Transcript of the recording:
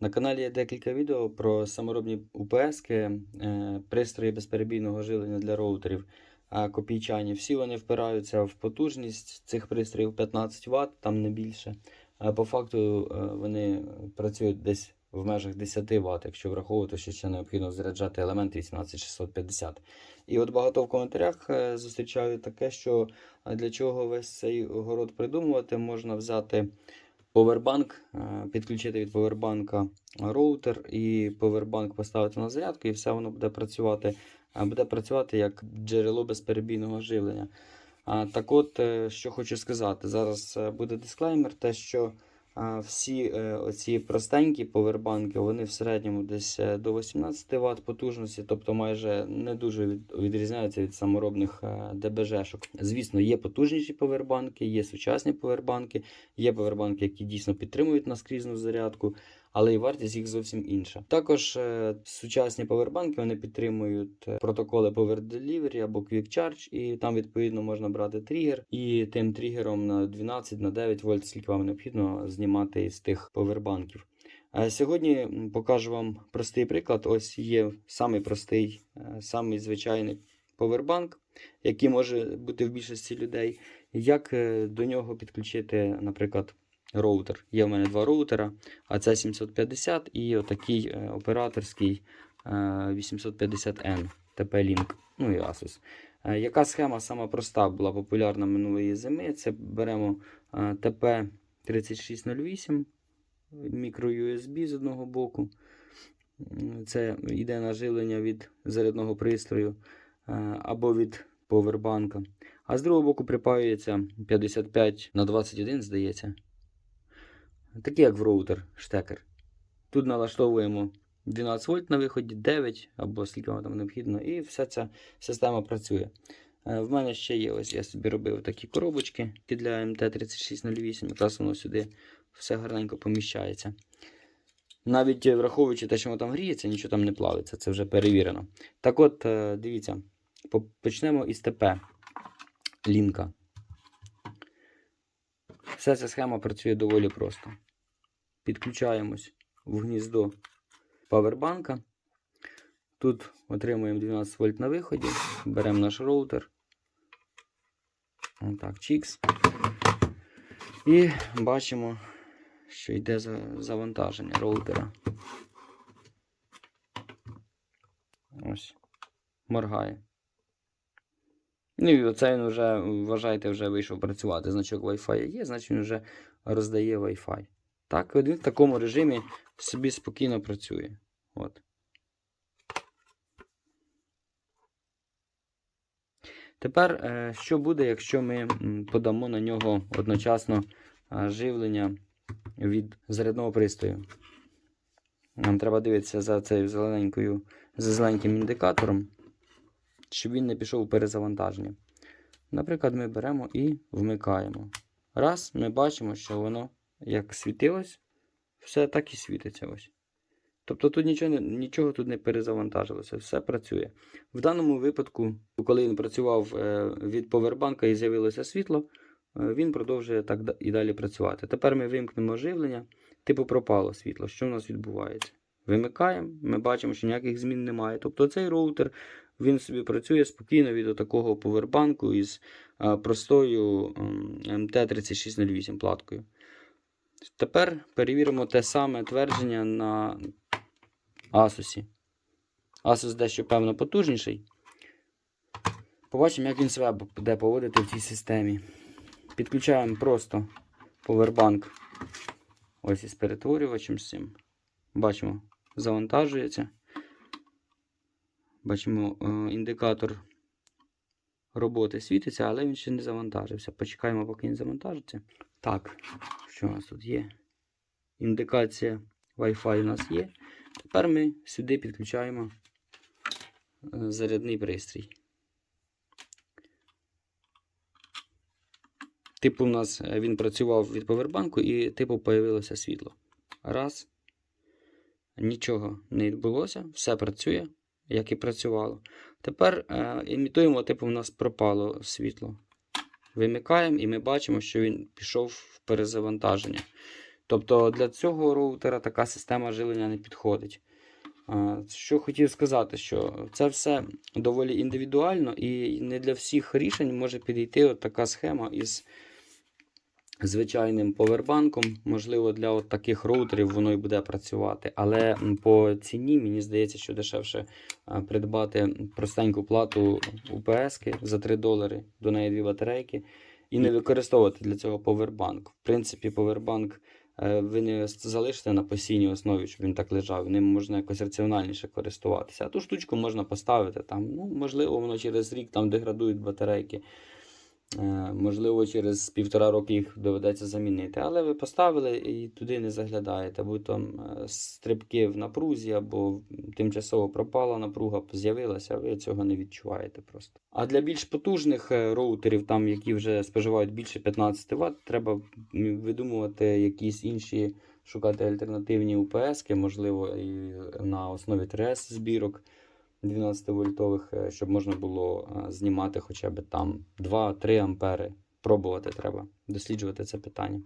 На каналі є декілька відео про саморобні УПС, е, пристрої безперебійного живлення для роутерів, а копійчані. Всі вони впираються в потужність цих пристроїв 15 Вт, там не більше. А по факту е, вони працюють десь в межах 10 Вт, якщо враховувати, що ще необхідно заряджати елементи 18650. І от багато в коментарях е, зустрічаю таке, що для чого весь цей город придумувати, можна взяти повербанк, підключити від повербанка роутер і повербанк поставити на зарядку, і все воно буде працювати. е, Буде працювати як джерело безперебійного живлення. Так от, е, що хочу сказати, зараз е, буде дисклеймер, те, що всі е, оці простенькі повербанки, вони в середньому десь е, до 18 Вт потужності, тобто майже не дуже від, відрізняються від саморобних е, ДБЖ-шок. Звісно, є потужніші повербанки, є сучасні повербанки, є повербанки, які дійсно підтримують наскрізну зарядку, але і вартість їх зовсім інша. Також е, сучасні повербанки вони підтримують е, протоколи Power Delivery або Quick Charge, і там відповідно можна брати тригер, і тим тригером на 12 на 9 вольт, скільки вам необхідно знімати із тих повербанків. Е, Сьогодні покажу вам простий приклад. Ось є самий простий, самий звичайний повербанк, який може бути в більшості людей. Як до нього підключити, наприклад, роутер. Є в мене два роутера, а це 750 і отакий е, операторський е, 850N TP-Link, ну і Asus. Е, Яка схема сама проста була популярна минулої зими? Це беремо е, TP3608, мікро USB з одного боку. Це йде на живлення від зарядного пристрою е, або від повербанка. А з другого боку припаюється 55 на 21, здається. Такий як в роутер штекер. Тут налаштовуємо 12 вольт на виході, 9 або скільки вам там необхідно, і вся ця система працює. Е, В мене ще є ось я собі робив такі коробочки для МТ3608, якраз воно сюди все гарненько поміщається. Навіть е, враховуючи те, що воно там гріється, нічого там не плавиться, це вже перевірено. Так от, е, дивіться, почнемо із ТП лінка. Вся ця схема працює доволі просто. Підключаємось в гніздо павербанка. Тут отримуємо 12 вольт на виході. Беремо наш роутер. Отак, чікс. І бачимо, що йде за- завантаження роутера. Ось. Моргає. Ну і оце він вже, вважайте, вже вийшов працювати. Значок Wi-Fi є, значить він вже роздає Wi-Fi. Так, він в такому режимі собі спокійно працює. От. Тепер, е, що буде, якщо ми подамо на нього одночасно е, живлення від зарядного пристрою? Нам треба дивитися за цією зелененькою, за зелененьким індикатором, щоб він не пішов у перезавантаження. Наприклад, ми беремо і вмикаємо. Раз, ми бачимо, що воно як світилось, все так і світиться ось. Тобто тут нічого, не- нічого тут не перезавантажилося, все працює. В даному випадку, коли він працював е, від повербанка і з'явилося світло, е, він продовжує так і далі працювати. Тепер ми вимкнемо живлення, типу пропало світло. Що в нас відбувається? Вимикаємо, ми бачимо, що ніяких змін немає. Тобто цей роутер він собі працює спокійно від такого повербанку із е, простою ем, МТ3608 платкою. Тепер перевіримо те саме твердження на Asus. Asus дещо певно потужніший. Побачимо, як він себе буде поводити в цій системі. Підключаємо просто повербанк ось із перетворювачем з цим. Бачимо, завантажується. Бачимо, е, індикатор роботи світиться, але він ще не завантажився. Почекаємо, поки він завантажиться. Так, що у нас тут є? Індикація Wi-Fi у нас є. Тепер ми сюди підключаємо е, зарядний пристрій. Типу, у нас е, він працював від повербанку і типу появилося світло. Раз. Нічого не відбулося, все працює, як і працювало. Тепер е, імітуємо, типу, у нас пропало світло. Вимикаємо і ми бачимо, що він пішов в перезавантаження. Тобто для цього роутера така система живлення не підходить. Що хотів сказати, що це все доволі індивідуально і не для всіх рішень може підійти от така схема із звичайним повербанком. Можливо, для от таких роутерів воно і буде працювати. Але по ціні мені здається, що дешевше придбати простеньку плату UPS за 3 долари, до неї дві батарейки, і не використовувати для цього повербанк. В принципі, повербанк е, ви не залишите на постійній основі, щоб він так лежав. Ним можна якось раціональніше користуватися. А ту штучку можна поставити там. Ну, можливо, воно через рік там деградують батарейки. Е, Можливо, через півтора роки їх доведеться замінити. Але ви поставили і туди не заглядаєте, бо там е, стрибки в напрузі або тимчасово пропала напруга, з'явилася, ви цього не відчуваєте просто. А для більш потужних е, роутерів, там, які вже споживають більше 15 Вт, треба видумувати якісь інші, шукати альтернативні УПС, можливо, і на основі 3С збірок. 12 вольтових, е, щоб можна було е, знімати хоча б там 2-3 ампери. Пробувати треба, досліджувати це питання.